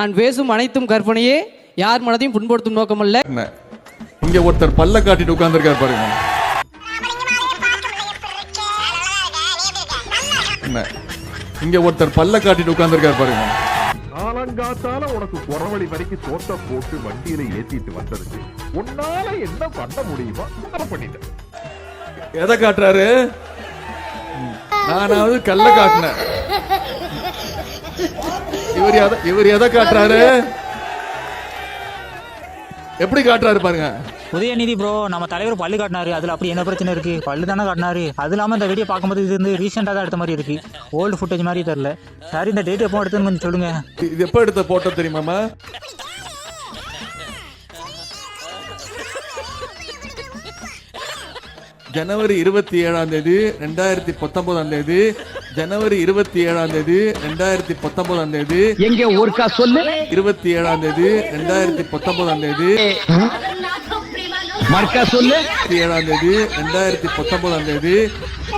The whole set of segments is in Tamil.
நான் பேசும் அனைத்தும் கற்பனையே யார் மனதையும் புண்படுத்தும் நோக்கமல்ல. என்ன? இங்க ஒருத்தர் பல்ல காட்டிட்டு உட்கார்ந்துருக்காரு பாருங்க. என்ன? இங்க ஒருத்தர் பல்ல காட்டிட்டு உட்கார்ந்துருக்காரு பாருங்க. காலங்காத்தால உனக்கு குறவழி வரைக்கும் சோத்த போட்டு வண்டியில ஏத்திட்டு வந்ததுக்கு உன்னால என்ன பண்ண முடியுமோ அதை பண்ணிட்டேன். எதை காட்டுறாரு? நானாவது கல்ல காட்டினேன். இவர் எதை இவர் எதை காட்டுறாரு? எப்படி காட்டுறாரு பாருங்க. உதயநிதி ப்ரோ நம்ம தலைவர் பல்லு காட்டினாரு. அதில் அப்படி என்ன பிரச்சனை இருக்கு? பல்லு தானே காட்டினாரு. அது இல்லாமல் இந்த வீடியோ பார்க்கும்போது இது வந்து ரீசெண்டாக தான் எடுத்த மாதிரி இருக்கு. ஓல்டு ஃபுட்டேஜ் மாதிரி தெரில சார் இந்த டேட் எப்போ எடுத்துன்னு கொஞ்சம் சொல்லுங்க. இது எப்ப எடுத்த போட்டோ தெரியுமாமா ஜனவரி இருபத்தி ஏழாம் தேதி ரெண்டாயிரத்தி பத்தொன்பதாம் தேதி ஜனவரி இருபத்தி ஏழாம் தேதி ரெண்டாயிரத்தி பத்தொன்பதாம் தேதி. எங்க ஊருக்கா சொல்லு? இருபத்தி ஏழாம் தேதி ரெண்டாயிரத்தி பத்தொன்பதாம் தேதி. மர்க்கா சொல்லு. இருபத்தி ஏழாம் தேதி ரெண்டாயிரத்தி பத்தொன்பதாம் தேதி.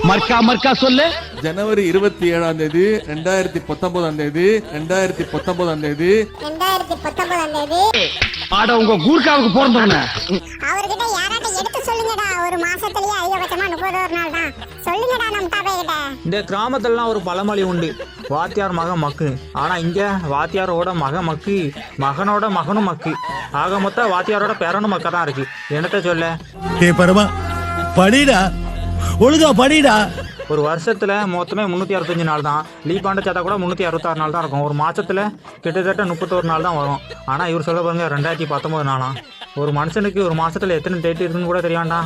மர்க்கா மர்க்கா சொல்லு. ஜனவரி இருபத்தி ஏழாம் தேதி ரெண்டாயிரத்தி பத்தொன்பதாம் தேதி ரெண்டாயிரத்தி பத்தொன்பதாம் தேதி. ரெண்டாயிரத்தி பத்தொன்பதாம் தேதி. ஆட உங்க கூர்க்காவுக்கு பிறந்தவன. அதிகபட்சமா முப்பது ஒரு நாள் தான். சொல்லுங்கடா நம்ம தாப்பா கிட்ட. இந்த கிராமத்துலலாம் ஒரு பழமொழி உண்டு. வாத்தியார் மகன் மக்கு. ஆனால் இங்கே வாத்தியாரோட மக மக்கு. மகனோட மகனும் மக்கு. ஆக மொத்தம் வாத்தியாரோட பேரனும் மக்க தான் இருக்கு. என்னத்த சொல்ல? ஏ பரமா படிடா. ஒழுங்கா படிடா. ஒரு வருஷத்துல மொத்தமே முந்நூற்றி அறுபத்தஞ்சு நாள் தான். லீப் ஆண்டு சேர்த்தா கூட முந்நூற்றி அறுபத்தாறு நாள் தான் இருக்கும். ஒரு மாசத்துல கிட்டத்தட்ட முப்பத்தோரு நாள் தான் வரும். ஆனால் இவர் சொல்ல பாருங்க ரெண்டாயிரத்தி பத்தொன்பது நாளாம் ஒரு மனுஷனுக்கு ஒரு மாசத்துல எத்தனை டேட் இருக்குன்னு கூட தெரியாண்டா.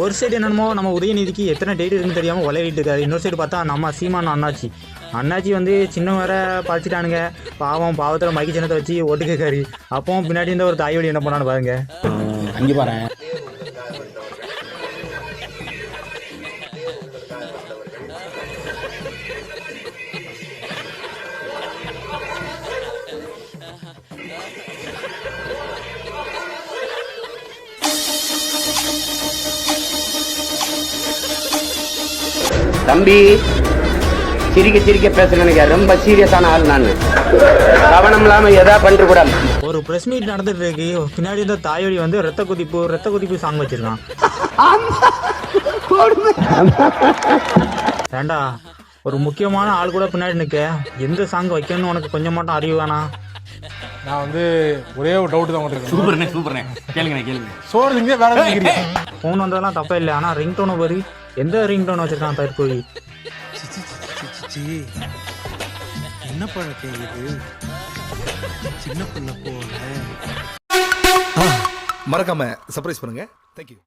ஒரு சைடு என்னமோ நம்ம உதயநிதிக்கு எத்தனை டேட் இருக்குன்னு தெரியாம விளையாடிட்டு இருக்காரு. இன்னொரு சைடு பார்த்தா நம்ம சீமான் அண்ணாச்சி. அண்ணாச்சி வந்து சின்ன வேற படிச்சுட்டானுங்க பாவம் பாவத்தில் மைக்கு சின்னத்தை வச்சு ஓட்டு கேட்காரு அப்பவும் பின்னாடி இருந்த ஒரு தாய் வழி என்ன பண்ணான்னு பாருங்க. அங்க பாரு தம்பி சிரிக்க சிரிக்க பேசுறேனுங்க ரொம்ப சீரியஸான ஆள் நான். கவனம் இல்லாம எதா பண்ணிட்டு கூட ஒரு பிரஸ் மீட் நடந்துட்டு இருக்கு. பின்னாடி இருந்த தாயொலி வந்து ரத்த குதிப்பு ரத்த குதிப்பு சாங் வச்சிருக்கான். ஏண்டா ஒரு முக்கியமான ஆள் கூட பின்னாடி நிக்க? எந்த சாங் வைக்கணும்னு உனக்கு கொஞ்சம் மட்டும் அறிவு வேணாம் நான் வந்து ஒரே ஒரு டவுட் தான் உங்களுக்கு சூப்பர்ண்ணே சூப்பர்ண்ணே. கேளுங்கண்ணே கேளுங்க சோறு வேற? ஃபோன் வந்ததெல்லாம் தப்பே இல்லை ஆனால் ரிங் டோனை பாரு. எந்த ரிங் டோன் வச்சிருக்கான் தற்போது என்ன பழக்கம் இது? சின்ன பிள்ளை போல. மறக்காம சர்ப்ரைஸ் பண்ணுங்க. தேங்க்யூ